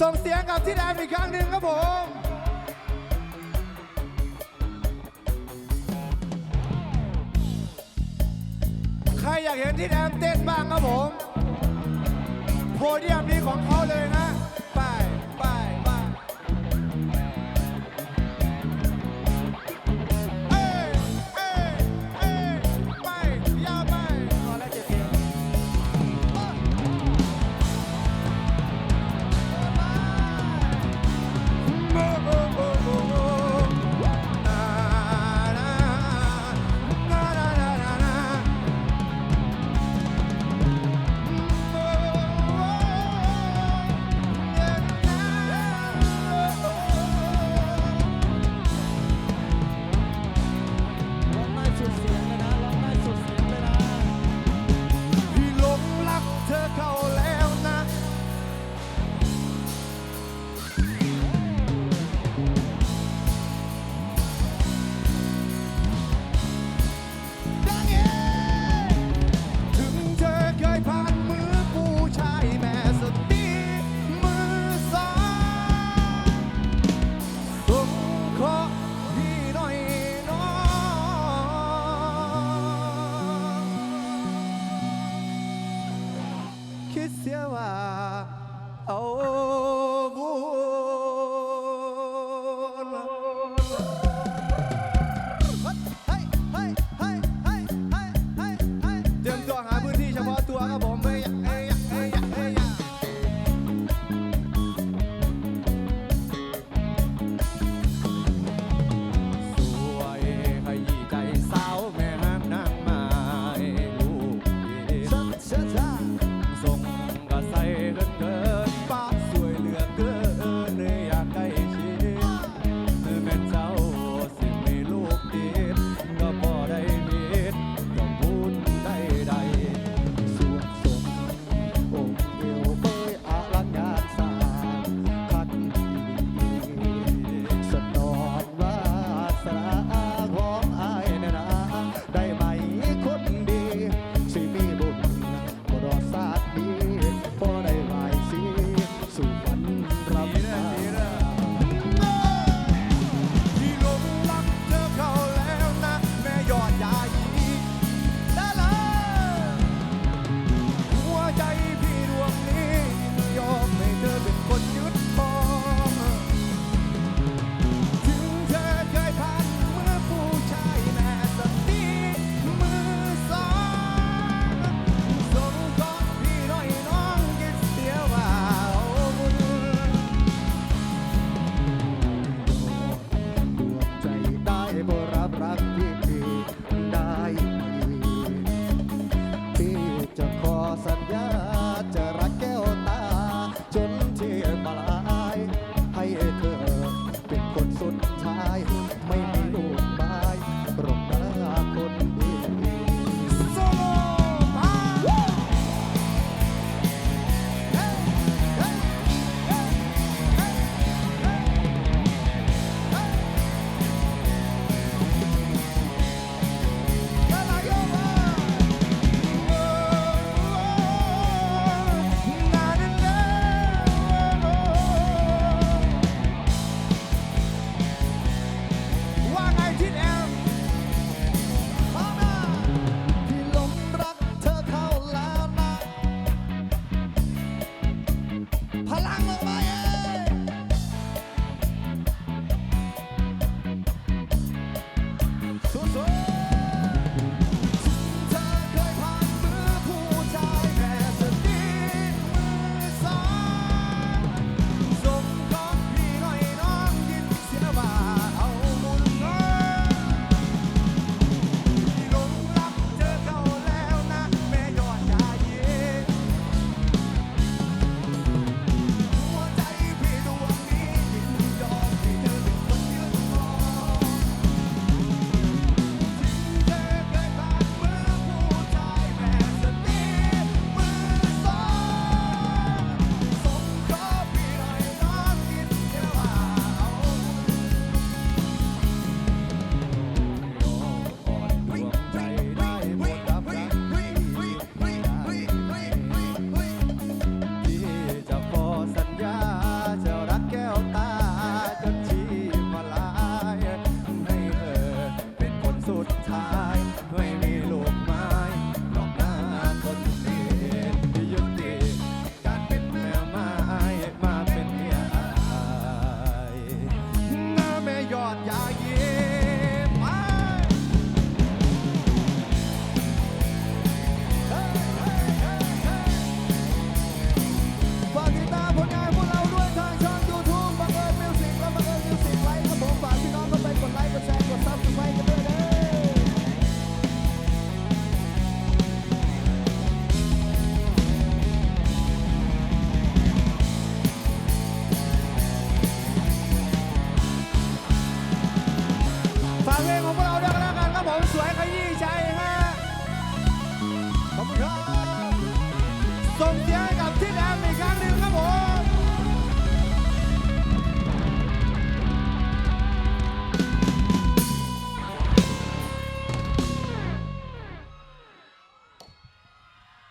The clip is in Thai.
ส่งเสียงกับที่แดนอีกครั้งหนึ่งครับผมใครอยากเห็นที่แดนเต้นบ้างครับผม โพเดียมนี้ของเขาเลยนะ Aconteceu a. Oh. oh. Volvemos.